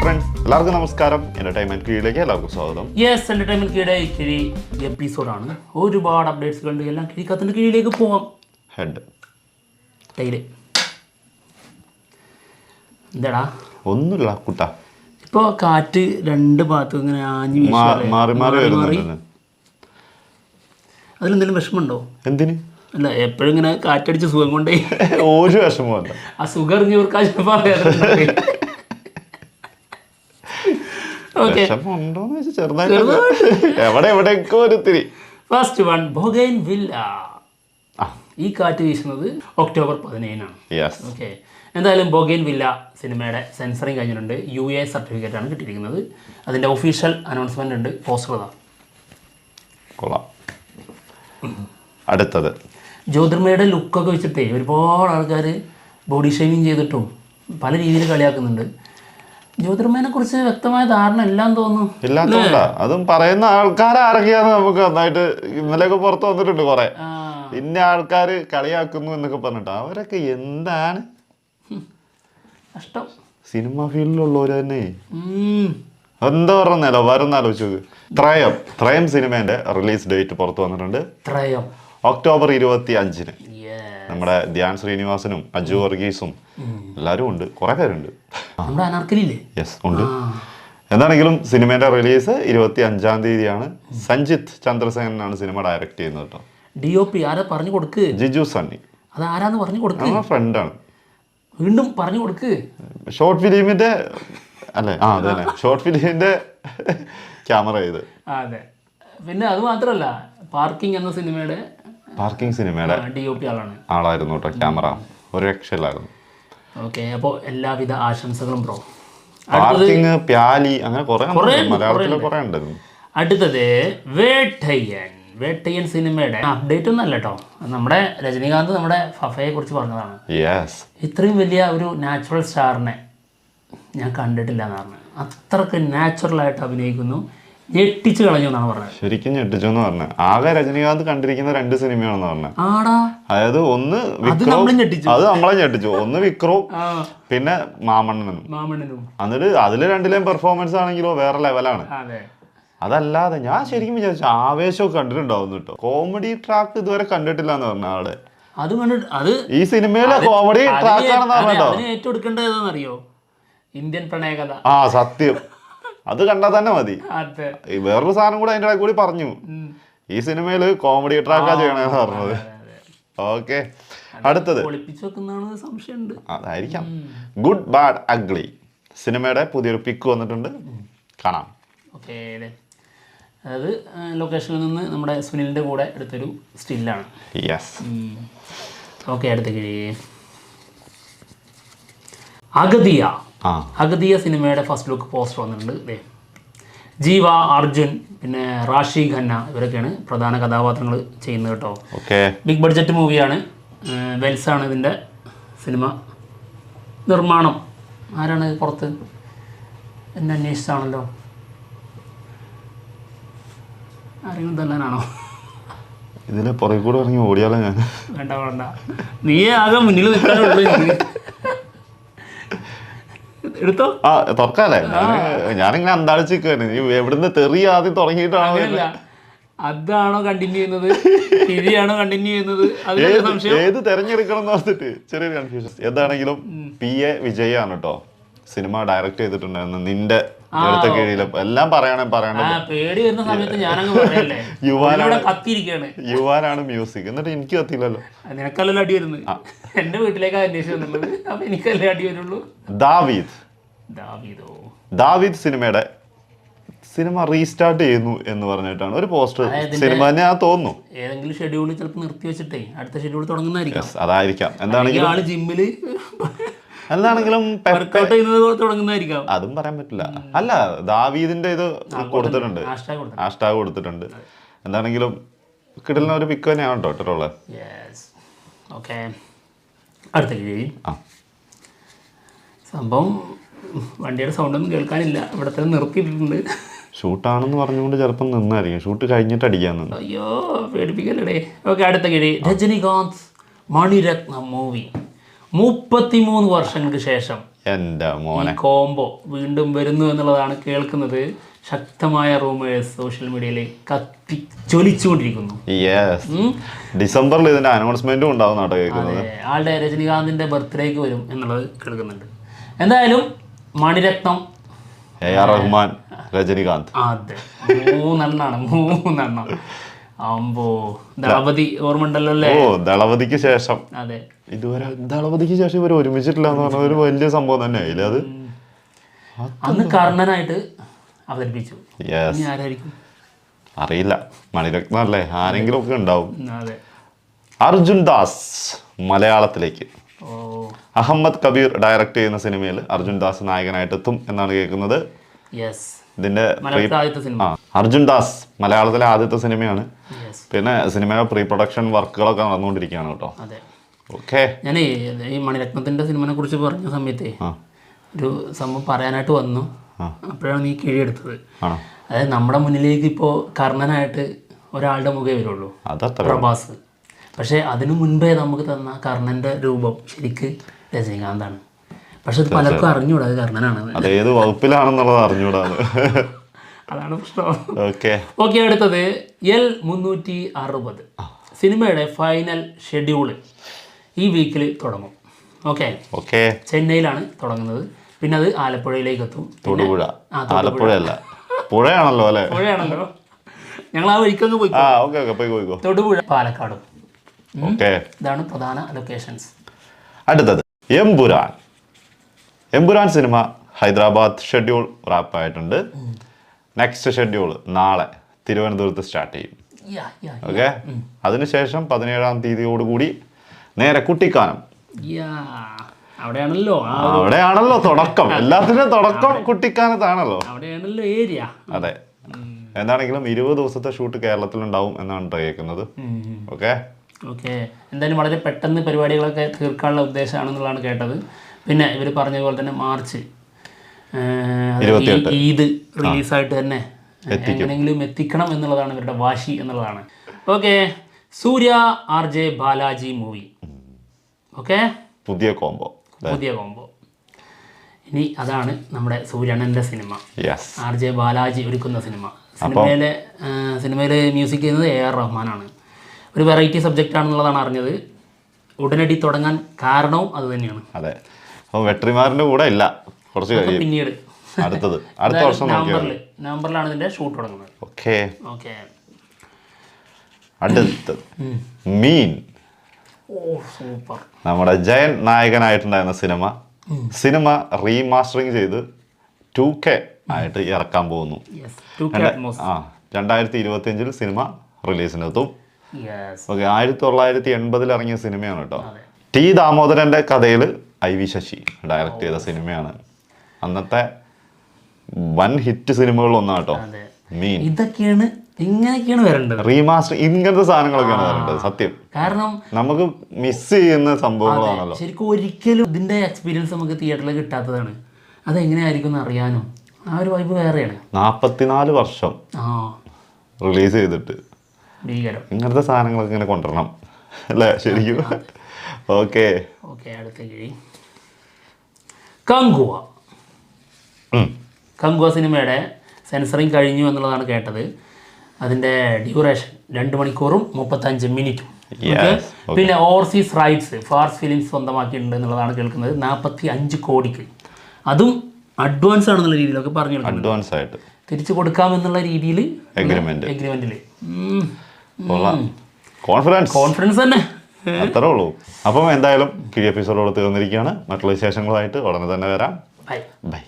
Friends എല്ലാവർക്കും നമസ്കാരം. Entertainment കീഴിലേക്ക് എല്ലാവർക്കും സ്വാഗതം. യെസ് എന്റർടൈൻമെന്റ് കീഴെ കിഴി എപ്പിസോഡാണ് ഒരുപാട് അപ്ഡേറ്റ്സ് കണ്ട് എല്ലാം കിഴിക്കത്തിന്റെ കീഴിലേക്ക് പോവാം. ഹെഡ് എന്താടാ? ഒന്നുമില്ല കുട്ട. ഇപ്പോൾ കാറ്റ് രണ്ട് ഭാഗത്തും ഇങ്ങനെ ആഞ്ഞു? മാറി മാറി വരുന്നുണ്ട് അതിലെന്തെങ്കിലും വിഷമമുണ്ടോ? എന്തിന്? അല്ല എപ്പോഴും ഇങ്ങനെ കാറ്റടിച്ച് സുഖം കൊണ്ടേ ഒരു വിഷമമല്ല ആ സുഖം അറിഞ്ഞവർക്ക് പറയാറുണ്ട്. ഓക്കെ വിഷമമുണ്ടോന്ന് വെച്ചാൽ ചെറുതായിട്ട് എവിടെ എവിടെയൊക്കെ ഒരുത്തിരി ഫസ്റ്റ് വൺ ബൊഗൈൻ വില്ല ആ. ഈ കാറ്റ് വീശുന്നത് ഒക്ടോബർ പതിനേഴിനാണ്. ഓക്കെ എന്തായാലും ബൊഗൈൻ വില്ല സിനിമയുടെ സെൻസറിങ് കഴിഞ്ഞിട്ടുണ്ട്. യു എ സർട്ടിഫിക്കറ്റ് ആണ് കിട്ടിയിരിക്കുന്നത്. അതിന്റെ ഒഫീഷ്യൽ അനൗൺസ്മെന്റ് ഉണ്ട്. പോസ്റ്റർ കൊള്ളാം. അടുത്തത്. ജ്യോതിർമയുടെ ലുക്കൊക്കെ വെച്ചിട്ടേ ഒരുപാട് ആൾക്കാർ ബോഡി ഷേവിങ് ചെയ്തിട്ടും പല രീതിയിൽ കളിയാക്കുന്നുണ്ട്. ജ്യോതിർമേനെ കുറിച്ച് വ്യക്തമായ ധാരണ എല്ലാം തോന്നുന്നു. ഇല്ലാത്തോണ്ടാ. അതും പറയുന്ന ആൾക്കാരാരൊക്കെയാന്ന് നമുക്ക് നന്നായിട്ട് ഇന്നലെയൊക്കെ പുറത്ത് വന്നിട്ടുണ്ട് കുറെ. ഇന്ന ആൾക്കാർ കളിയാക്കുന്നു എന്നൊക്കെ പറഞ്ഞിട്ട് അവരൊക്കെ എന്താണ്? കഷ്ടം സിനിമ ഫീൽഡിലുള്ളവർ തന്നെ. എന്താ പറഞ്ഞ നിലവാരം ആലോചിച്ചു ത്രയം. ത്രയം സിനിമേന്റെ റിലീസ് ഡേറ്റ് പുറത്തു വന്നിട്ടുണ്ട്. ത്രയം. ഒക്ടോബർ ഇരുപത്തി അഞ്ചിന്. നമ്മുടെ ധ്യാൻ ശ്രീനിവാസനും അജു വർഗീസും എല്ലാവരും ഉണ്ട്. കുറെ പേരുണ്ട്. യെസ് ഉണ്ട്. എന്താണെങ്കിലും സിനിമയുടെ റിലീസ് ഇരുപത്തി അഞ്ചാം തീയതിയാണ് സഞ്ജിത്ത് ചന്ദ്രസേനാണ് സിനിമ ഡയറക്റ്റ് ചെയ്യുന്നത് കേട്ടോ. ഡി ഒ പി ആരാ പറഞ്ഞു കൊടുക്ക്? ജിജു സണ്ണി. അത് ആരാന്ന് പറഞ്ഞു കൊടുക്ക്? ഫ്രണ്ടാണ്. വീണ്ടും പറഞ്ഞു കൊടുക്ക്. ഷോർട്ട് ഫിലിമിന്റെ അല്ലേ? ആ അതെ ഷോർട്ട് ഫിലിമിന്റെ ക്യാമറ ചെയ്ത് അതെ. പിന്നെ അത് മാത്രമല്ല പാർക്കിംഗ് എന്ന സിനിമയുടെ പാർക്കിംഗ് സിനിമയുടെ ഡി ഒ പി ആളാണ്. ആളായിരുന്നു കേട്ടോ ക്യാമറ. ഒരു രക്ഷയില്ലായിരുന്നു. ഓക്കെ അപ്പോൾ എല്ലാവിധ ആശംസകളും ബ്രോ. പാർക്കിംഗ് പ്യാലി അങ്ങനെ കുറെ മലയാളത്തിൽ കുറേ ഉണ്ടായിരുന്നു അടുത്തത് വേട്ടയ്യൻ. വേട്ടയ്യൻ സിനിമയുടെ അപ്ഡേറ്റ് ഒന്നും അല്ല കേട്ടോ. നമ്മുടെ രജനീകാന്ത് നമ്മുടെ ഫഫയെ കുറിച്ച് പറഞ്ഞതാണ്. ഇത്രയും വലിയ ഒരു നാച്ചുറൽ സ്റ്റാറിനെ ഞാൻ കണ്ടിട്ടില്ല എന്ന് പറഞ്ഞു. അത്രയ്ക്ക് നാച്ചുറലായിട്ട് അഭിനയിക്കുന്നു. ഞെട്ടിച്ച് കളഞ്ഞു എന്നാണ് പറഞ്ഞത്. ശരിക്കും ഞെട്ടിച്ചു എന്ന് പറഞ്ഞു. ആകെ രജനീകാന്ത് കണ്ടിരിക്കുന്ന രണ്ട് സിനിമയാണെന്ന് പറഞ്ഞു. ആടാ. അതായത് ഒന്ന് അത് വിക്രവും നമ്മളെ ഞെട്ടിച്ചു. അത് നമ്മളെ ഞെട്ടിച്ചു. ഒന്ന് വിക്രവും പിന്നെ മാമണ്ണനും. മാമണ്ണനും. എന്നിട്ട് അതിൽ രണ്ടിലെയും പെർഫോമൻസ് ആണെങ്കിലോ വേറെ ലെവലാണ് അതെ. അതല്ലാതെ ഞാൻ ശരിക്കും വിചാരിച്ചു ആവേശമൊക്കെ കണ്ടിട്ടുണ്ടാവും കേട്ടോ കോമഡി ട്രാക്ക് ഇതുവരെ കണ്ടിട്ടില്ല എന്ന് പറഞ്ഞ ആൾ. അത് കണ്ടിട്ട് അത് ഈ സിനിമയിലെ കോമഡി ട്രാക്ക് ആണെന്ന് പറഞ്ഞോ ഏറ്റെടുക്കേണ്ടത് ഏതാണെന്നറിയോ? ഇന്ത്യൻ പ്രണയകഥ. ആ സത്യം. അത് കണ്ടാൽ തന്നെ മതി. വേറൊരു സാധനം കൂടെ അതിന്റെ കൂടി പറഞ്ഞു. ഈ സിനിമയിൽ കോമഡി ട്രാക്കാ ചെയ്യണേന്ന് പറഞ്ഞത്. ഓക്കെ. അടുത്തത്. അതായിരിക്കാം. ഗുഡ് ബാഡ് അഗ്ലി സിനിമയുടെ പുതിയൊരു പിക്ക് വന്നിട്ടുണ്ട്. കാണാം. അതായത് ലൊക്കേഷനിൽ നിന്ന് നമ്മുടെ സുനിലിന്റെ കൂടെ എടുത്തൊരു സ്റ്റില്ലാണ് യെസ് ഓക്കെ അടുത്ത കിഴി അഗതിയ അഗതിയ സിനിമയുടെ ഫസ്റ്റ് ലുക്ക് പോസ്റ്റർ വന്നിട്ടുണ്ട് ജീവ അർജുൻ പിന്നെ റാഷി ഖന്ന ഇവരൊക്കെയാണ് പ്രധാന കഥാപാത്രങ്ങൾ ചെയ്യുന്നത് കേട്ടോ. ഓക്കെ. ബിഗ് ബഡ്ജറ്റ് മൂവിയാണ് വെൽസ് ആണ് ഇതിന്റെ സിനിമ നിർമ്മാണം. ആരാണ് പുറത്ത്? എന്നെ അന്വേഷിച്ചാണല്ലോ. ആരെങ്കിലും തല്ലാനാണോ? പുറകെ കൂടെ ഇറങ്ങി ഓടിയാലോ ഞാൻ? വേണ്ട വേണ്ട. നീ ആകെ മുന്നിൽ നിൽക്കാനുള്ളൂ. എടുത്തോ? ആ തുറക്കാല്ലേ? ഞാന്- ഞാനിങ്ങനെ അന്താളിച്ച് നിൽക്കുവായിരുന്നു എവിടുന്ന് തെറി ആദ്യം തുടങ്ങിയിട്ടാണോ അതാണോ കണ്ടിന്യൂ ചെയ്യുന്നത്? ശരിയാണോ കണ്ടിന്യൂ ചെയ്യുന്നത്? ഏത് തെരഞ്ഞെടുക്കണം എന്ന് പറഞ്ഞിട്ട് ചെറിയൊരു കൺഫ്യൂഷൻ എന്താണെങ്കിലും പി എ വിജയാണ് കേട്ടോ സിനിമ ഡയറക്റ്റ് ചെയ്തിട്ടുണ്ടായിരുന്നു. നിന്റെ എല്ലാം പറയണേ പറയണേ. പേടി വരുന്ന സമയത്ത് ഞാനങ്ങ് യുവാനാണ്. കത്തിയിരിക്കുകയാണ് യുവാനാണ് മ്യൂസിക്. എന്നിട്ട് എനിക്ക് കത്തിയില്ലല്ലോ. നിനക്കല്ലല്ലോ അടി വരുന്നത്. എന്റെ വീട്ടിലേക്കാണ് അന്വേഷിച്ചു വന്നുള്ളത് അപ്പൊ എനിക്കല്ലേ അടി വരുള്ളൂ. ദാവീദ്. ദാവീദോ. സിനിമയുടെ സിനിമ റീസ്റ്റാർട്ട് ചെയ്യുന്നു എന്ന് പറഞ്ഞിട്ടാണ് ഒരു പോസ്റ്റർ സിനിമ തന്നെ ആ തോന്നുന്നു. ഏതെങ്കിലും ഷെഡ്യൂൾ ചിലപ്പോൾ നിർത്തി വെച്ചിട്ടേ അടുത്ത ഷെഡ്യൂൾ തുടങ്ങുന്നതായിരിക്കും. അതായിരിക്കാം. എന്താണെങ്കിലും ആൾ ജിമ്മിൽ എന്താണെങ്കിലും തുടങ്ങുന്നതായിരിക്കാം. അതും പറയാൻ പറ്റില്ല. അല്ല ദാവീദിന്റെ ഇത് കൊടുത്തിട്ടുണ്ട്. ഹാഷ്ടാഗ് കൊടുത്തു ഹാഷ്ടാഗ് കൊടുത്തിട്ടുണ്ട്. എന്താണെങ്കിലും കിടലിന് ഒരു പിക്ക് തന്നെയാണ് കേട്ടോ ഇട്ടിട്ടുള്ളത് ഓക്കെ അടുത്ത സംഭവം വണ്ടിയുടെ സൗണ്ടൊന്നും കേൾക്കാനില്ല. ഇവിടെ തന്നെ നിർത്തിയിട്ടുണ്ട് ഷൂട്ടാണെന്ന് പറഞ്ഞുകൊണ്ട് ചിലപ്പം നിന്നായിരിക്കും. ഷൂട്ട് കഴിഞ്ഞിട്ട് അടിക്കാന്ന് അയ്യോ പേടിപ്പിക്കല്ലേ ഓക്കെ അടുത്ത കിഴി രജനികാന്ത് മണിരത്നം മൂവി. മുപ്പത്തിമൂന്ന് വർഷങ്ങൾക്ക് ശേഷം എന്താ മോനെ. കോംബോ വീണ്ടും വരുന്നു എന്നുള്ളതാണ് കേൾക്കുന്നത്. ശക്തമായ റൂമേഴ്സ് സോഷ്യൽ മീഡിയയിൽ കത്തി ജ്വലിച്ചുകൊണ്ടിരിക്കുന്നു. യെസ് ഡിസംബറിൽ ഇതിന്റെ അനൗൺസ്മെന്റും ഉണ്ടാവും കേട്ടോ കേൾക്കുന്നത്. അതെ, ആളുടെ രജനികാന്തിന്റെ ബർത്ത്ഡേക്ക് വരും എന്നുള്ളത് കേൾക്കുന്നുണ്ട്. എന്തായാലും Mani Ratnam. A R Rahman Rajinikanth. അതെ. മൂന്നെണ്ണാണ് മൂന്നെണ്ണം. ആവുമ്പോ ദളപതി ഓർമ്മ ഉണ്ടല്ലോ അല്ലേ? ഓ ദളപതിക്ക് ശേഷം. അതെ. ഇതുവരെ ദളപതിക്ക് ശേഷം ഇവർ ഒരുമിച്ചിട്ടില്ല എന്ന് പറഞ്ഞ ഒരു വലിയ സംഭവം തന്നെ. ആയില്ലേ അത് അന്ന് കർണനായിട്ട് അവതരിപ്പിച്ചു. ഇനി ആരായിരിക്കും? അറിയില്ല. മണിരത്നം അല്ലേ? ആരെങ്കിലും ഒക്കെ ഉണ്ടാവും അർജുൻ ദാസ് മലയാളത്തിലേക്ക്. അഹമ്മദ് കബീർ ഡയറക്റ്റ് ചെയ്യുന്ന സിനിമയിൽ അർജുൻ ദാസ് നായകനായിട്ട് എത്തും എന്നാണ് കേൾക്കുന്നത്. ഇതിന്റെ അർജുൻ ദാസ് മലയാളത്തിലെ ആദ്യത്തെ സിനിമയാണ്. പിന്നെ സിനിമയുടെ പ്രീ പ്രൊഡക്ഷൻ വർക്കുകളൊക്കെ നടന്നുകൊണ്ടിരിക്കുകയാണ് കേട്ടോ. ഓക്കെ ഞാനേ ഈ മണിരത്നത്തിന്റെ സിനിമനെ കുറിച്ച് പറഞ്ഞ സമയത്തേ ഒരു സംഭവം പറയാനായിട്ട് വന്നു. അപ്പോഴാണ് നീ കിഴിയെടുത്തത് അതായത് നമ്മുടെ മുന്നിലേക്ക് ഇപ്പോ കർണനായിട്ട് ഒരാളുടെ മുഖേ വരുള്ളൂ. പ്രഭാസ്. പക്ഷേ അതിനു മുൻപേ നമുക്ക് തന്ന കർണന്റെ രൂപം ശരിക്ക് രജനീകാന്താണ്. പക്ഷെ അത് പലർക്കും അറിഞ്ഞൂടാ അത് കർണനാണ്. അത് ഏത് വകുപ്പിലാണെന്നുള്ളത് അറിഞ്ഞൂടാണ് അതാണ് പ്രശ്നം. ഓക്കെ. ഓക്കെ അടുത്തത് എൽ മുന്നൂറ്റി അറുപത്. സിനിമയുടെ ഫൈനൽ ഷെഡ്യൂൾ ഈ വീക്കിൽ തുടങ്ങും. ഓക്കെ. ഓക്കെ. ചെന്നൈയിലാണ് തുടങ്ങുന്നത്. പിന്നെ അത് ആലപ്പുഴയിലേക്ക് എത്തും തൊടുപുഴ. ആലപ്പുഴയല്ല. പുഴയാണല്ലോ അല്ലേ? പുഴയാണല്ലോ. ഞങ്ങൾ ആ വഴിക്കൊന്ന് പോയി തൊടുപുഴ. പാലക്കാടും. ഓക്കെ ഇതാണ് പ്രധാന ലൊക്കേഷൻസ് അടുത്തത് Empuraan. Empuraan cinema Hyderabad schedule wrap ആയിട്ടുണ്ട്. നെക്സ്റ്റ് ഷെഡ്യൂൾ നാളെ തിരുവനന്തപുരത്ത് സ്റ്റാർട്ട് ചെയ്യും. ഓക്കെ അതിനുശേഷം പതിനേഴാം തീയതിയോടുകൂടി നേരെ കുട്ടിക്കാനം. അവിടെയാണല്ലോ അവിടെയാണല്ലോ തുടക്കം. എല്ലാത്തിനും തുടക്കം കുട്ടിക്കാനത്താണല്ലോ. അവിടെയാണല്ലോ ഏരിയ അതെ. എന്താണെങ്കിലും ഇരുപത് ദിവസത്തെ ഷൂട്ട് കേരളത്തിലുണ്ടാവും എന്നാണ് കേൾക്കുന്നത് ഓക്കെ ഓക്കെ എന്തായാലും വളരെ പെട്ടെന്ന് പരിപാടികളൊക്കെ തീർക്കാനുള്ള ഉദ്ദേശമാണെന്നുള്ളതാണ് കേട്ടത്. പിന്നെ ഇവർ പറഞ്ഞതുപോലെ പോലെ തന്നെ മാർച്ച് ഈദ് റിലീസായിട്ട് തന്നെ എങ്ങനെയെങ്കിലും എത്തിക്കണം എന്നുള്ളതാണ് ഇവരുടെ വാശി എന്നുള്ളതാണ്. Okay Suriya R J Balaji movie. Okay പുതിയ കോംബോ. പുതിയ കോംബോ. ഇനി അതാണ് നമ്മുടെ സൂര്യണ്ണന്റെ സിനിമ. ആർ ജെ ബാലാജി ഒരുക്കുന്ന സിനിമ. സിനിമയിലെ സിനിമയിലെ മ്യൂസിക് ചെയ്യുന്നത് എ ആർ റഹ്മാനാണ്. ഒരു വെറൈറ്റി സബ്ജക്റ്റ് ആണെന്നുള്ളതാണ് അറിഞ്ഞത്. ഉടനടി തുടങ്ങാൻ കാരണവും അത് തന്നെയാണ്. അതെ. അപ്പോൾ വെട്രിമാറിന്റെ കൂടെ ഇല്ല. കുറച്ച് കഴിയും. പിന്നീട്. അടുത്തത്. അടുത്ത വർഷം നവംബറിൽ നവംബറിലാണ് ഇതിന്റെ ഷൂട്ട് തുടങ്ങുന്നത്. ഓക്കെ. ഓക്കെ. അടുത്തത്. മീൻ. ഓ സൂപ്പർ. നമ്മുടെ ജയൻ നായകനായിട്ടുണ്ടായിരുന്ന സിനിമ. സിനിമ റീമാസ്റ്ററിങ് ചെയ്ത് ടു കെ ആയിട്ട് ഇറക്കാൻ പോകുന്നു. ആ രണ്ടായിരത്തി ഇരുപത്തിയഞ്ചിൽ സിനിമ റിലീസിനെത്തും ഓക്കെ ആയിരത്തി തൊള്ളായിരത്തി എൺപതിൽ ഇറങ്ങിയ സിനിമയാണ് കേട്ടോ. ടി ദാമോദരന്റെ കഥയിൽ ഐ വി ശശി ഡയറക്റ്റ് ചെയ്ത സിനിമയാണ്. അന്നത്തെ വൻ ഹിറ്റ് സിനിമകളിൽ ഒന്നാണ് കേട്ടോ മീൻ. ഇതൊക്കെയാണ് ഇങ്ങനെയൊക്കെയാണ് വരേണ്ടത്. റീമാസ്റ്റർ ഇങ്ങനത്തെ സാധനങ്ങളൊക്കെയാണ് വരേണ്ടത് സത്യം. കാരണം നമുക്ക് മിസ് ചെയ്യുന്ന സംഭവങ്ങളാണല്ലോ. ശരിക്കും ഒരിക്കലും ഇതിന്റെ എക്സ്പീരിയൻസ് നമുക്ക് തിയേറ്ററിൽ കിട്ടാത്തതാണ്. അതെങ്ങനെയായിരിക്കും എന്ന് അറിയാനോ? ആ ഒരു വൈബ് വേറെയാണ്. നാൽപ്പത്തിനാല് വർഷം റിലീസ് ചെയ്തിട്ട്. ഭീകരം. ഇങ്ങനത്തെ സാധനങ്ങളൊക്കെ ഇങ്ങനെ കൊണ്ടുവരണം. അല്ലേ? ശരിക്കും. ഓക്കെ. ഓക്കെ അടുത്ത കിഴി. കങ്കുവ. കങ്കുവ സിനിമയുടെ സെൻസറിങ് കഴിഞ്ഞു എന്നുള്ളതാണ് കേട്ടത്. അതിന്റെ ഡ്യൂറേഷൻ രണ്ട് മണിക്കൂറും മുപ്പത്തഞ്ച് മിനിറ്റും. പിന്നെ ഓവർസീസ് റൈറ്റ്സ് ഫാർസ് ഫിലിംസ് സ്വന്തമാക്കിയിട്ടുണ്ട് എന്നുള്ളതാണ് കേൾക്കുന്നത്. നാൽപ്പത്തി അഞ്ച് കോടിക്ക്. അതും അഡ്വാൻസ് ആണെന്നുള്ള രീതിയിലൊക്കെ പറഞ്ഞു അഡ്വാൻസ് ആയിട്ട്. തിരിച്ചു കൊടുക്കാമെന്നുള്ള രീതിയിൽ എഗ്രിമെന്റ് എഗ്രിമെന്റിൽ കൊള്ളാം. കോൺഫിഡൻസ് കോൺഫിഡൻസ് തന്നെ. അത്രേ ഉള്ളൂ. അപ്പം എന്തായാലും കിഴി എപ്പിസോഡോട് തീർന്നിരിക്കുകയാണ്. മറ്റുള്ള വിശേഷങ്ങളുമായിട്ട് ഉടനെ തന്നെ വരാം. Bye bye